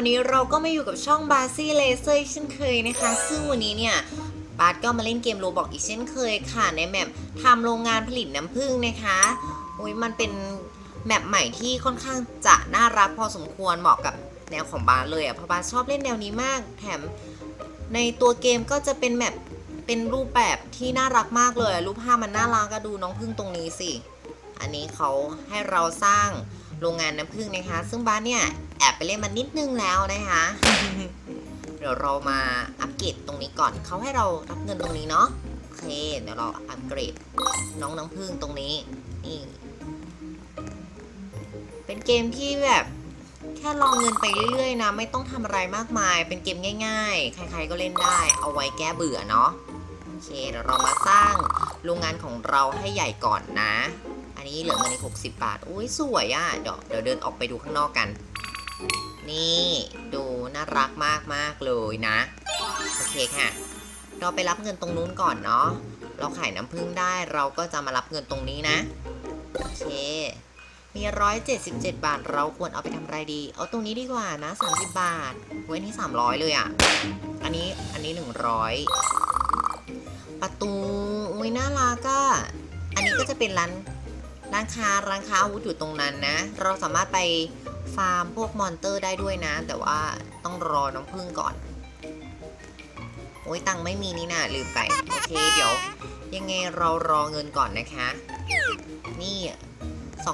วันนี้เราก็มาอยู่กับช่องบาซี่เลเซอร์เช่นเคยนะคะ ซึ่งวันนี้เนี่ยบาสก็มาเล่นเกมโรบอกอีกเช่นเคยค่ะ ในแมปทำโรงงานผลิตน้ำผึ้งนะคะโอ้ยมันเป็นแมปใหม่ที่ค่อนข้างจะน่ารักพอสมควรเหมาะกับแนวของบาสเลยอะเพราะบาสชอบเล่นแนวนี้มาก แถมในตัวเกมก็จะเป็นแมปเป็นรูปแบบที่น่ารักมากเลย รูปภาพมันน่ารักก็ดูน้องผึ้งตรงนี้สิ อันนี้เขาให้เราสร้าง โรงงานน้ำผึ้งนะคะ ซึ่งบ้านเนี่ยแอบไปเล่นมานิดนึงแล้วนะคะ เดี๋ยวเรามาอัปเกรดตรงนี้ก่อนเขาให้เรารับเงินตรงนี้เนาะโอเคเดี๋ยวเราอัปเกรดน้องน้ำผึ้งตรงนี้นี่เป็นเกมที่แบบแค่ลองเงินไปเรื่อยๆนะ ไม่ต้องทำอะไรมากมาย เป็นเกมง่ายๆ ใครๆก็เล่นได้ เอาไว้แก้เบื่อเนาะโอเคเดี๋ยวเรามาสร้างโรงงานของเราให้ใหญ่ก่อนนะ นี้เหลือเงินอีก60บาท อุ้ยสวยอะ่ะ เดี๋ยวเดี๋ยวเดินออกไปดูข้างนอกกัน นี่ดูน่ารักมากมากเลยนะ โอเคค่ะ เราไปรับเงินตรงนู้นก่อนเนาะ เราขายน้ำผึ้งได้เราก็จะมารับเงินตรงนี้นะ โอเค มี 177 บาท เราควรเอาไปทำอะไรดี เอาตรงนี้ดีกว่านะ 30 บาท เว้ยนี่ 300 เลยอะ่ะ อันนี้อันนี้ 100 ประตู อุ้ยน่ารักอะอันนี้ก็จะเป็นร้าน ร้านค้าร้านค้าอาวุธอยู่ตรงนั้นนะ เราสามารถไปฟาร์มพวกมอนเตอร์ได้ด้วยนะ แต่ว่าต้องรอน้องพึ่งก่อน โอ้ยตังไม่มีนี่นะลืมไป โอเคเดี๋ยว ยังไงเรารอเงินก่อนนะคะ นี่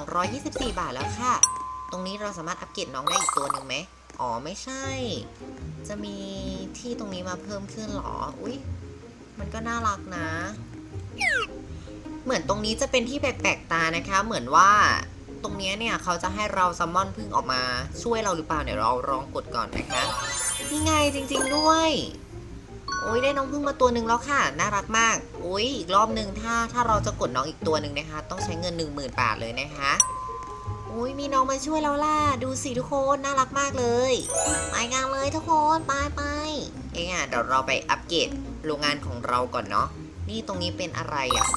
224 บาทแล้วค่ะ ตรงนี้เราสามารถอัปเกรดน้องได้อีกตัวหนึ่งไหมอ๋อไม่ใช่ จะมีที่ตรงนี้มาเพิ่มขึ้นหรอ อุ้ยมันก็น่ารักนะ เหมือนตรงนี้จะเป็นที่แปลกๆตานะคะ เหมือนว่าตรงนี้เนี่ยเขาจะให้เราซัมมอนพึ่งออกมาช่วยเราหรือเปล่าเดี๋ยวเราลองกดก่อนนะคะนี่ไงจริง ๆด้วย โอ้ยได้น้องพึ่งมาตัวหนึ่งแล้วค่ะ น่ารักมากโอ้ยอีกรอบหนึ่งถ้าถ้าเราจะกดน้องอีกตัวหนึ่งนะคะ ต้องใช้เงิน 1 0,000 บาทเลยนะคะโอ้ยมีน้องมาช่วยเราล่ะดูสิทุกคนน่ารักมากเลยไปกันเลยทุกคนไปไปเองอะเดี๋ยวเราไปอัปเกรดโรงงานของเราก่อนเนาะนี่ตรงนี้เป็นอะไรอะ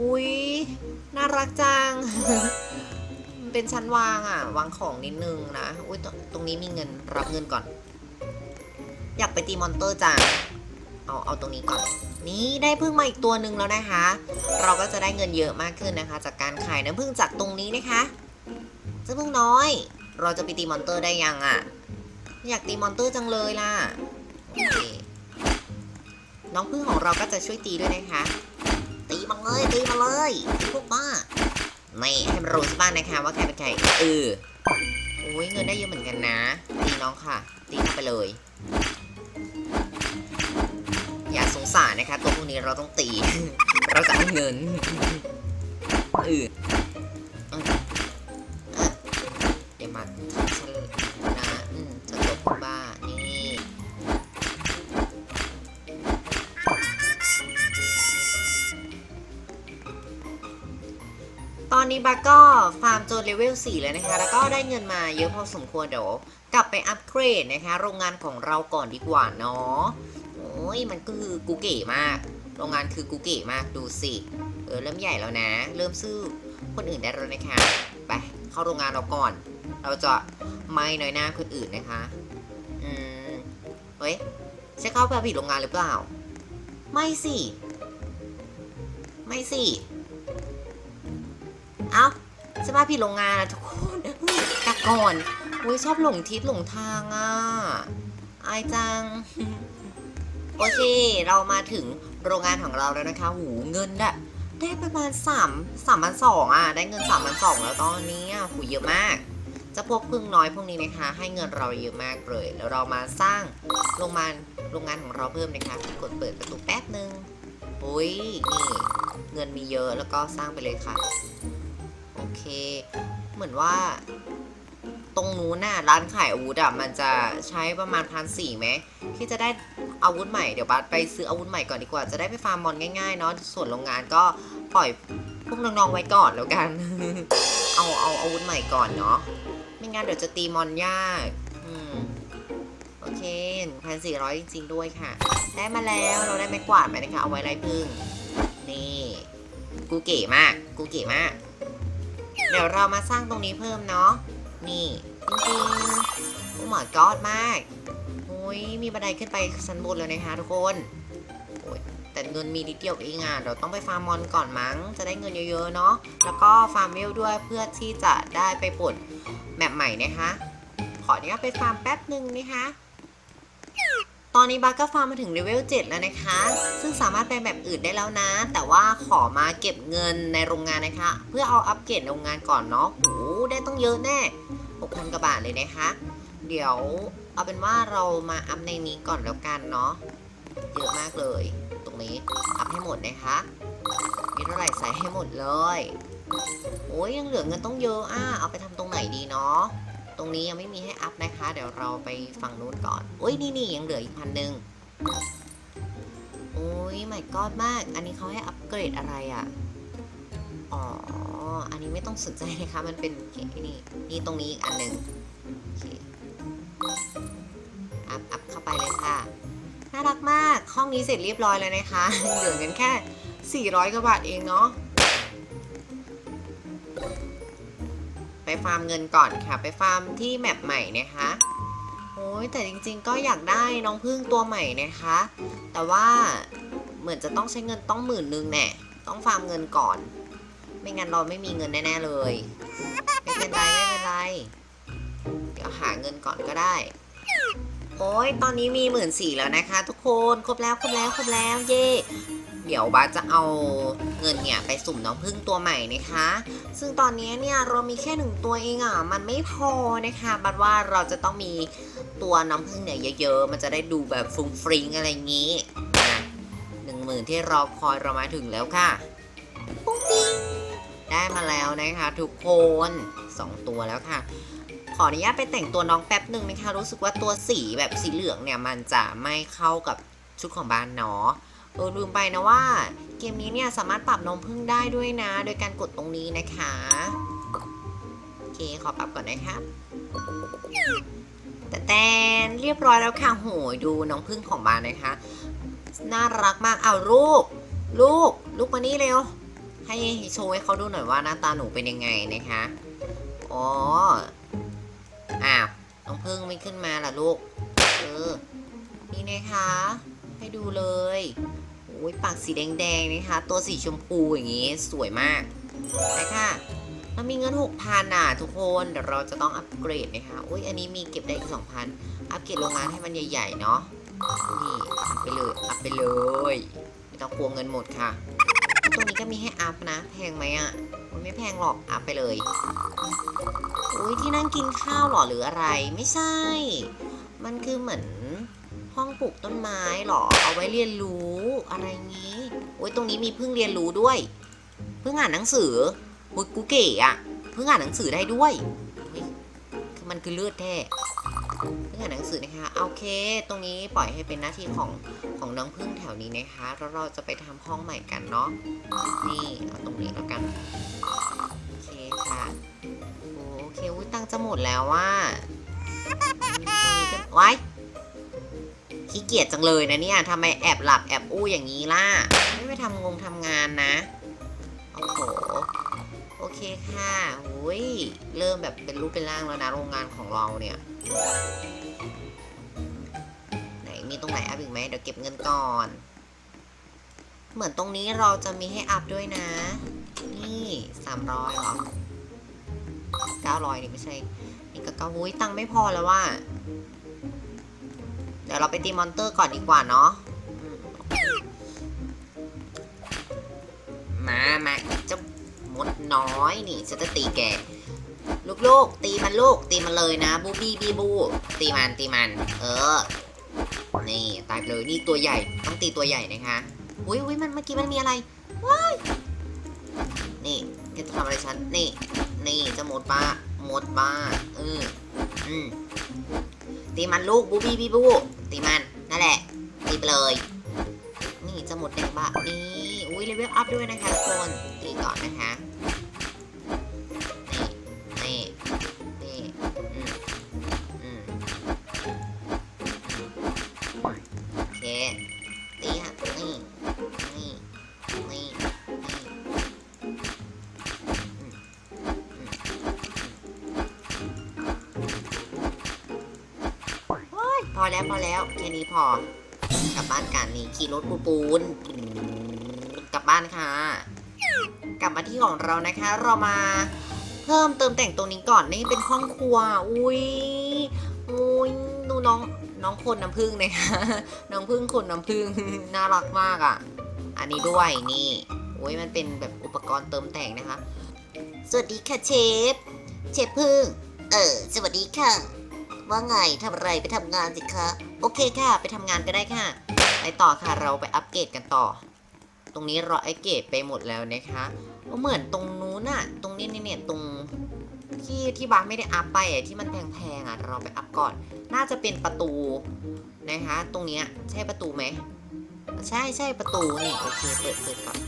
อุ้ยน่ารักจังมันเป็นชั้นวางอะ วางของนิดนึงนะ อุ้ยตตรงนี้มีเงิน รับเงินก่อน อยากไปตีมอนเตอร์จัง เอา เอาตรงนี้ก่อน นี่ได้พึ่งมาอีกตัวหนึ่งแล้วนะคะ เราก็จะได้เงินเยอะมากขึ้นนะคะ จากการขายน้ำพึ่งจากตรงนี้นะคะเจ้าพึ่งน้อย เราจะไปตีมอนเตอร์ได้ยังอะ อยากตีมอนเตอร์จังเลยล่ะ โอเค น้องพึ่งของเราก็จะช่วยตีด้วยนะคะ เลยตีมาเลยพวกบ้าไม่ให้มันรู้ซะบ้างนะคะว่าใครเป็นใครเออโอ้ยเงินได้เยอะเหมือนกันนะตีน้องค่ะตีเข้าไปเลย อย่าสงสารนะคะ ตัวพวกนี้เราต้องตี เราจะเอาเงิน ตอนนี้บักก็ฟาร์มจนเลเวล4เลยนะคะ แล้วก็ได้เงินมาเยอะพอสมควรเดี๋ยวกลับไปอัปเกรดนะคะ โรงงานของเราก่อนดีกว่าเนาะ โอ้ยมันก็คือกูเก๋มาก โรงงานคือกูเก๋มากดูสิ เออเริ่มใหญ่แล้วนะ เริ่มซื้อคนอื่นได้แล้วนะคะ ไปเข้าโรงงานเราก่อน เราจะไม่น้อยหน้าคนอื่นนะคะ อืม เฮ้ยใช่เข้าไปผิดโรงงานหรือเปล่า ไม่สิ ไม่สิ เอ้าจะมาผิดโรงงานอะทุกคนอุ๊ยกลับก่อนอุ้ยชอบหลงทิศหลงทางอะอายจัง โอเค เรามาถึงโรงงานของเราแล้วนะคะ หูเงินได้ได้ประมาณ3 3 2 0 0อะ ได้เงิน3 2 0 0แล้วตอนนี้อะหูเยอะมากจะพวกพึ่งน้อยพวกนี้นะคะ ให้เงินเราเยอะมากเลย แล้วเรามาสร้างโรงงานโรงงานของเราเพิ่มนะคะ กดเปิดประตูแป๊บนึงโอ้ยนี่เงินมีเยอะแล้วก็สร้างไปเลยค่ะ เหมือนว่า ตรงนู้นน่ะร้านขายอาวุธอะมันจะใช้ประมาณพันสี่ไหมที่จะได้อาวุธใหม่เดี๋ยวบัสไปซื้ออาวุธใหม่ก่อนดีกว่าจะได้ไปฟาร์มมอนง่ายๆเนาะส่วนโรงงานก็ปล่อยพวกน้องๆไว้ก่อนแล้วกัน เอาเอาอาวุธใหม่ก่อนเนาะไม่งั้นเดี๋ยวจะตีมอนยากอืมโอเคพันสี่ร้อยจริงๆด้วยค่ะ ได้มาแล้วเราได้ไม้กวาดมานะคะเอาไว้ไล่พึ่งนี่ กูเก๋มาก กูเก๋มาก เดี๋ยวเรามาสร้างตรงนี้เพิ่มเนาะ นี่จริงๆโอ้หมากอดมากโอ้ยมีบันไดขึ้นไปชั้นบนแล้วนะคะทุกคนโอ้ยแต่เงินมีนิดเดียวเองอะเดี๋ยวต้องไปฟาร์มมอนก่อนมั้ง จะได้เงินเยอะๆเนาะ แล้วก็ฟาร์มเวลด้วยเพื่อที่จะได้ไปปลดแมปใหม่นะคะ ขออนุญาตไปฟาร์มแป๊บหนึ่งนะคะ ตอนนี้บัคก็ฟาร์มมาถึงเลเวล7แล้วนะคะ ซึ่งสามารถไปแบบอื่นได้แล้วนะ แต่ว่าขอมาเก็บเงินในโรงงานนะคะ เพื่อเอาอัปเกรดโรงงานก่อนเนาะโอ้ได้ต้องเยอะแน่6,000กว่าบาทเลยนะคะ เดี๋ยวเอาเป็นว่าเรามาอัพในนี้ก่อนแล้วกันเนาะ เยอะมากเลย ตรงนี้อัพให้หมดนะคะ มีเท่าไหร่ใส่ให้หมดเลย โอ้ยยังเหลือเงินต้องเยอะอะเอาไปทำตรงไหนดีเนาะ ตรงนี้ยังไม่มีให้อัพนะคะ เดี๋ยวเราไปฝั่งนู้นก่อนโอ้ยนี่นี่ยังเหลืออีกพันหนึ่งโอ้ยไม่กอดมาก อันนี้เขาให้อัปเกรดอะไรอะ อ๋อ อันนี้ไม่ต้องสนใจนะคะ มันเป็นนี่นี่ตรงนี้อีกอันหนึ่งอัพอัพเข้าไปเลยค่ะ น่ารักมาก ห้องนี้เสร็จเรียบร้อยแล้วนะคะ เหลือเงินแค่ 400กว่าบาทเองเนาะ ฟาร์มเงินก่อนค่ะ ไปฟาร์มที่แมปใหม่นะคะโอ้ยแต่จริงๆก็อยากได้น้องพึ่งตัวใหม่นะคะ แต่ว่าเหมือนจะต้องใช้เงินต้องหมื่นนึงแน่ต้องฟาร์มเงินก่อน ไม่งั้นเราไม่มีเงินแน่ๆเลยไม่เป็นไรไม่เป็นไรเดี๋ยวหาเงินก่อนก็ได้ โอ้ยตอนนี้มีหมื่นสี่แล้วนะคะ ทุกคนครบแล้วครบแล้วครบแล้วเย่ เดี๋ยวบาจะเอาเงินเนี่ยไปสุ่มน้องพึ่งตัวใหม่นะคะ ซึ่งตอนนี้เนี่ยเรามีแค่หนึ่งตัวเองอะมันไม่พอนะคะบัดว่าเราจะต้องมีตัวน้ำผึ้งเนี่ยเยอะๆ มันจะได้ดูแบบฟุ้งฟริ้งอะไรอย่างนี้หนึ่งหมื่นที่รอคอยเรามาถึงแล้วค่ะปุ้งปิ้งได้มาแล้วนะคะ ทุกคนสองตัวแล้วค่ะขออนุญาตไปแต่งตัวน้องแป๊บหนึ่งนะคะ รู้สึกว่าตัวสีแบบสีเหลืองเนี่ย มันจะไม่เข้ากับชุดของบ้านเนาะ เออลืมไปนะว่า เกมนี้เนี่ยสามารถปรับนมพึ่งได้ด้วยนะ โดยการกดตรงนี้นะคะโอเคขอปรับก่อนนะคะแต่แตนเรียบร้อยแล้วค่ะโหยดูน้องพึ่งของบานนะคะ น่ารักมากเอาลูกลูกลูกมานี่เร็ว ให้โชว์ให้เขาดูหน่อยว่าหน้าตาหนูเป็นยังไงนะคะอ๋ออ้าวน้องพึ่งไม่ขึ้นมาล่ะลูกเออนี่นะคะ ให้ดูเลย อ้ยปากสีแดงๆนะคะ ตัวสีชมพูอย่างงี้สวยมากไปค่ะเรามีเงิน 6,000อะทุกคนเดี๋ยวเราจะต้องอัปเกรดนะคะอุ้ยอันนี้มีเก็บได้อีก 2,000 อัปเกรดโรงงานให้มันใหญ่ๆเนาะนี่อัพไปเลยอัพไปเลยไม่ต้องกลัวเงินหมดค่ะตรงนี้ก็มีให้อัพนะ แพงไหมอะมันไม่แพงหรอกอัพไปเลยอุ้ยที่นั่งกินข้าวหรอหรืออะไรไม่ใช่ มันคือเหมือนห้องปลูกต้นไม้หรอเอาไว้เรียนรู้ อะไรงี้โอ้ยตรงนี้มีเพิ่งเรียนรู้ด้วย เพิ่งอ่านหนังสือโอุยกูเก๋อะเพิ่งอ่านหนังสือได้ด้วยคือมันคือเลือดแท้เพิ่งอ่านหนังสือนะคะโอเค ตรงนี้ปล่อยให้เป็นหน้าที่ของของน้องพึ่งแถวนี้นะคะแล้วเราจะไปทำห้องใหม่กันเนาะนี่เอาตรงนี้แล้วกันโอเคค่ะโอเคอุ้ยตังจะหมดแล้วว่าตรงนี้จะไว้ ขี้เกียจจังเลยนะเนี่ยทำไมแอบหลับแอบอู้อย่างนี้ล่ะ ไม่ไปทำงงทำงานนะ โอ้โห โอเคค่ะโอ้ยเริ่มแบบเป็นรูปเป็นร่างแล้วนะโรงงานของเราเนี่ย ไหนมีตรงไหนอัพอีกไหมเดี๋ยวเก็บเงินก่อน เหมือนตรงนี้เราจะมีให้อัพด้วยนะ นี่สามร้อยหรอเก้าร้อยนี่ไม่ใช่ นี่ก็เก้าหุ้ยตังไม่พอแล้วว่า เดี๋ยวเราไปตีมอนเตอร์ก่อนดีกว่าเนาะมามาเจ้ามดน้อยนี่ฉันจะตีแกลูกๆ ตีมันลูก ตีมันเลยนะ บูบี้บีบู ตีมันตีมัน เออ นี่ตายเลยนี่ตัวใหญ่ต้องตีตัวใหญ่นะคะอุ้ยอุ้ยมันเมื่อกี้มันมีอะไรว้ายนี่แกจะทำอะไรฉันนี่ นี่จะหมดป้าหมดป้าเอออืม ตีมันลูกบูบี้บีบูตีมันนั่นแหละตีไปเลย นี่จะหมดแดงบะนี่อุ้ยเลเวลอัพด้วยนะคะทุกคนตีก่อนนะคะ พอแล้วพอแล้วแค่นี้พอกลับบ้านกันนี่ขี่รถปูปูนกลับบ้านค่ะ กลับมาที่ของเรานะคะ เรามาเพิ่มเติมแต่งตรงนี้ก่อนนี่เป็นห้องครัว อุ้ยอุ้ยดูน้องน้องคนน้ำผึ้งนะคะ น้องผึ้งคนน้ำผึ้งน่ารักมากอะ อันนี้ด้วยนี่โอ้ยมันเป็นแบบอุปกรณ์เติมแต่งนะคะ สวัสดีค่ะเชฟ เชฟพึ่ง เออ สวัสดีค่ะ ว่าไงทำอะไรไปทำงานสิคะ โอเคค่ะ ไปทำงานก็ได้ค่ะ ไปต่อค่ะเราไปอัปเกรดกันต่อ ตรงนี้เราอัปเกรดไปหมดแล้วนะคะเหมือนตรงนู้นน่ะ ตรงนี้เนี่ยตรงที่ที่บ้านไม่ได้อัพไปอะที่มันแพงๆอะเราไปอัพก่อน น่าจะเป็นประตูนะคะ ตรงเนี้ยใช่ประตูไหมใช่ใช่ประตูนี่โอเคเปิดเปิดก่อน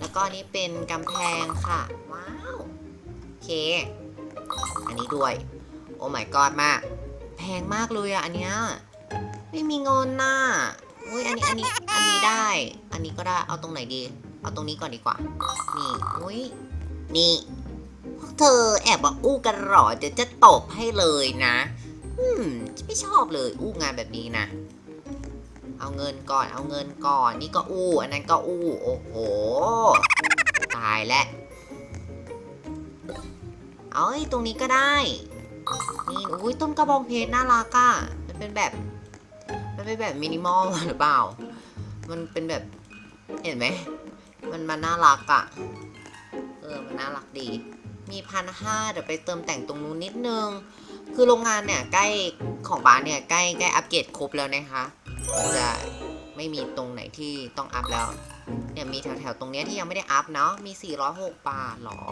แล้วก็อันนี้เป็นกำแพงค่ะ ว้าวโอเค อันนี้ด้วย โอ้ my god มาก แพงมากเลยอะอันเนี้ยไม่มีเงินน่ะอุ้ยอันนี้อันนี้อันนี้ได้ อันนี้ก็ได้เอาตรงไหนดี เอาตรงนี้ก่อนดีกว่า นี่อุ้ยนี่พวกเธอแอบมาอู้กันหรอเดี๋ยวจะตบให้เลยนะอืมไม่ชอบเลยอู้งานแบบนี้นะเอาเงินก่อนเอาเงินก่อนนี่ก็อู้อันนั้นก็อู้โอ้โหตายแล้วเอ้ยตรงนี้ก็ได้ นี่อุ้ยต้นกระบองเพชรน่ารักอะมันเป็นแบบ มันเป็นแบบมินิมอลหรือเปล่า มันเป็นแบบ เห็นไหม มันมันน่ารักอะเออ มันน่ารักดี มีพันห้าเดี๋ยวไปเติมแต่งตรงนู้นนิดนึง คือโรงงานเนี่ยใกล้ของบ้านเนี่ยใกล้ใกล้อัปเกรดครบแล้วนะคะจะไม่มีตรงไหนที่ต้องอัพแล้ว เนี่ยมีแถวๆตรงเนี้ยที่ยังไม่ได้อัพเนาะ มี 406 บาทหรอ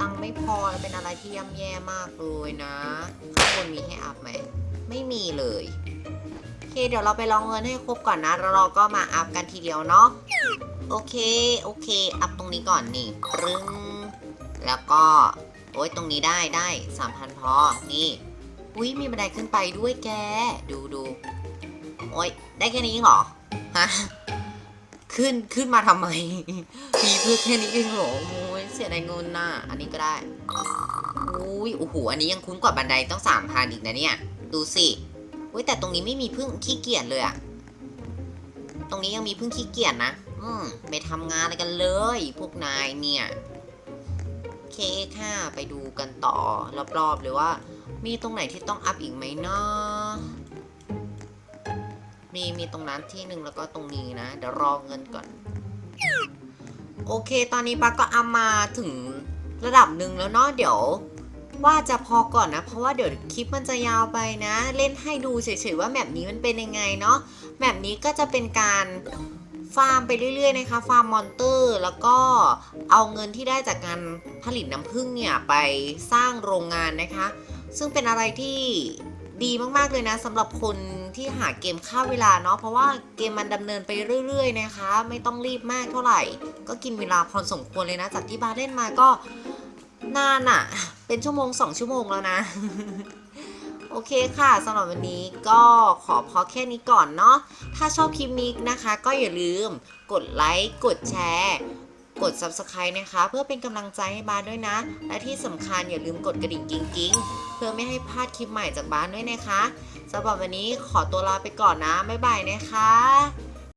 ตังค์ไม่พอเป็นอะไรที่ย่ำแย่มากเลยนะข้างบนมีให้อัพไหม ไม่มีเลยโอเค เดี๋ยวเราไปลองเงินให้ครบก่อนนะแล้วเราก็มาอัพกันทีเดียวเนาะโอเคโอเค อัพตรงนี้ก่อนนี่ปรึ้งแล้วก็โอ้ยตรงนี้ได้ได้สามพันพอนี่อุ้ยมีบันไดขึ้นไปด้วยแก ดูดูโอ้ยได้แค่นี้เหรอฮะขึ้นขึ้นมาทำไมมีเพื่อแค่นี้เองเหรอ เสียดายเงินน่ะ อันนี้ก็ได้อุ้ยโอ้โห อันนี้ยังคุ้มกว่าบันไดต้องสามพันอีกนะเนี่ย ดูสิอุ้ยแต่ตรงนี้ไม่มีพึ่งขี้เกียจเลยอะตรงนี้ยังมีพึ่งขี้เกียจนะ อืมไปทำงานอะไรกันเลย พวกนายเนี่ยโอเคค่ะไปดูกันต่อรอบๆเลยว่า มีตรงไหนที่ต้องอัพอีกไหมเนาะมีมีตรงนั้นที่หนึ่งแล้วก็ตรงนี้นะ เดี๋ยวรอเงินก่อน โอเค ตอนนี้ปาก็อัพมาถึงระดับหนึ่งแล้วเนาะเดี๋ยว ว่าจะพอก่อนนะ เพราะว่าเดี๋ยวคลิปมันจะยาวไปนะ เล่นให้ดูเฉยๆว่าแมปนี้มันเป็นยังไงเนาะแมปนี้ก็จะเป็นการฟาร์มไปเรื่อยๆนะคะฟาร์มมอนเตอร์แล้วก็เอาเงินที่ได้จากการผลิตน้ำผึ้งเนี่ยไปสร้างโรงงานนะคะ ซึ่งเป็นอะไรที่ ดีมากๆเลยนะสำหรับคนที่หาเกมฆ่าเวลาเนาะเพราะว่าเกมมันดำเนินไปเรื่อย ๆ นะคะ ไม่ต้องรีบมากเท่าไหร่ ก็กินเวลาพอสมควรเลยนะ จากที่บาเล่นมาก็นานอะเป็นชั่วโมงสองชั่วโมงแล้วนะ โอเคค่ะสำหรับวันนี้ก็ขอพอแค่นี้ก่อนเนาะถ้าชอบคลิปนี้นะคะ ก็อย่าลืมกดไลค์กดแชร์กด Subscribe นะคะ เพื่อเป็นกำลังใจให้บ้านด้วยนะ และที่สำคัญอย่าลืมกดกระดิ่งกิ๊งๆ พื่อไม่ให้พลาดคลิปใหม่จากบ้านด้วยนะคะสำหรับวันนี้ขอตัวลาไปก่อนนะบ๊ายบายนะคะ